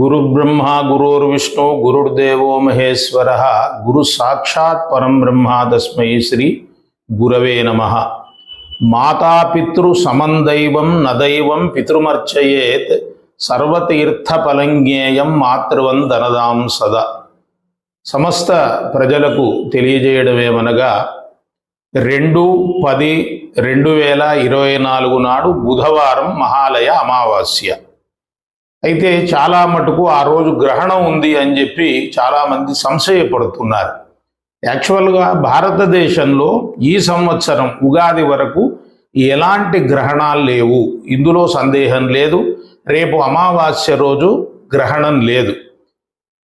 గురుబ్రహ్మ గురుర్విష్ణు గురుర్దేవో మహేశ్వర గురు సాక్షాత్ పరం బ్రహ్మ తస్మై శ్రీ గురవే నమ. మాతాపితృ సమందైవం నదైవం పితృమర్చయేత్ సర్వతీర్థఫలంజ్ఞేయం మాతృవందనదాం సదా. సమస్త ప్రజలకు తెలియజేయడమేమనగా రెండు పది రెండు వేల ఇరవై నాలుగు నాడు బుధవారం మహాలయ అమావాస్య. అయితే చాలా మటుకు ఆ రోజు గ్రహణం ఉంది అని చెప్పి చాలామంది సంశయపడుతున్నారు. యాక్చువల్గా భారతదేశంలో ఈ సంవత్సరం ఉగాది వరకు ఎలాంటి గ్రహణాలు లేవు. ఇందులో సందేహం లేదు. రేపు అమావాస్య రోజు గ్రహణం లేదు.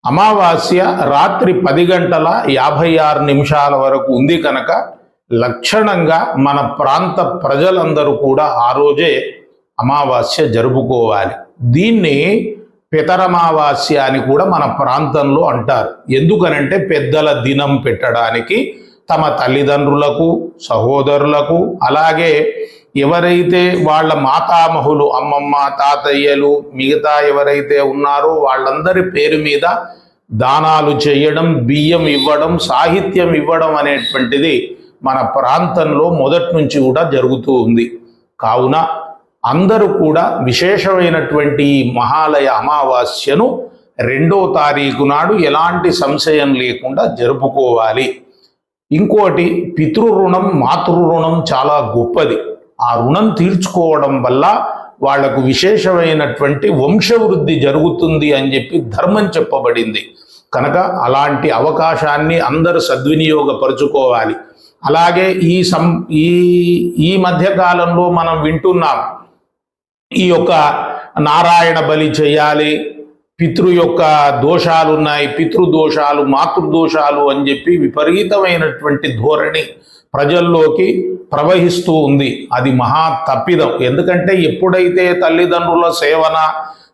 అమావాస్య రాత్రి పది గంటల యాభై ఆరు నిమిషాల వరకు ఉంది కనుక లక్షణంగా మన ప్రాంత ప్రజలందరూ కూడా ఆ రోజే అమావాస్య జరుపుకోవాలి. దీన్ని పితరమావాస్య అని కూడా మన ప్రాంతంలో అంటారు. ఎందుకనంటే పెద్దల దినం పెట్టడానికి తమ తల్లిదండ్రులకు సహోదరులకు అలాగే ఎవరైతే వాళ్ళ మాతామహులు అమ్మమ్మ తాతయ్యలు మిగతా ఎవరైతే ఉన్నారో వాళ్ళందరి పేరు మీద దానాలు చేయడం బియ్యం ఇవ్వడం సాహిత్యం ఇవ్వడం అనేటువంటిది మన ప్రాంతంలో మొదటి నుంచి కూడా జరుగుతూ ఉంది. కావున అందరూ కూడా విశేషమైనటువంటి మహాలయ అమావాస్యను రెండో తారీఖు నాడు ఎలాంటి సంశయం లేకుండా జరుపుకోవాలి. ఇంకోటి పితృ రుణం మాతృ రుణం చాలా గొప్పది. ఆ రుణం తీర్చుకోవడం వల్ల వాళ్ళకు విశేషమైనటువంటి వంశవృద్ధి జరుగుతుంది అని చెప్పి ధర్మం చెప్పబడింది. కనుక అలాంటి అవకాశాన్ని అందరూ సద్వినియోగపరుచుకోవాలి. అలాగే ఈ సం ఈ ఈ మధ్యకాలంలో మనం వింటున్నాం ఈ యొక్క నారాయణ బలి చేయాలి పితృ యొక్క దోషాలు ఉన్నాయి పితృదోషాలు మాతృదోషాలు అని చెప్పి విపరీతమైనటువంటి ధోరణి ప్రజల్లోకి ప్రవహిస్తూ ఉంది. అది మహా తప్పిదం. ఎందుకంటే ఎప్పుడైతే తల్లిదండ్రుల సేవన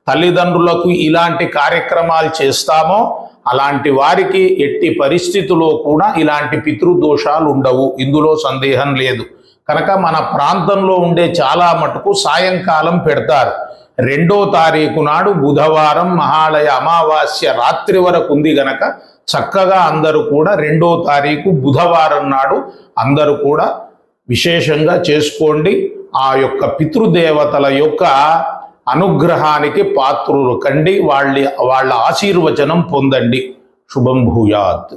తల్లిదండ్రులకు ఇలాంటి కార్యక్రమాలు చేస్తామో అలాంటి వారికి ఎట్టి పరిస్థితుల్లో కూడా ఇలాంటి పితృదోషాలు ఉండవు. ఇందులో సందేహం లేదు. కనుక మన ప్రాంతంలో ఉండే చాలా మటుకు సాయంకాలం పెడతారు. రెండో తారీఖు నాడు బుధవారం మహాలయ అమావాస్య రాత్రి వరకు ఉంది గనక చక్కగా అందరూ కూడా రెండో తారీఖు బుధవారం నాడు అందరూ కూడా విశేషంగా చేసుకోండి. ఆ యొక్క పితృదేవతల యొక్క అనుగ్రహానికి పాత్రులు కండి. వాళ్ళ వాళ్ళ ఆశీర్వచనం పొందండి. శుభం భూయాత్.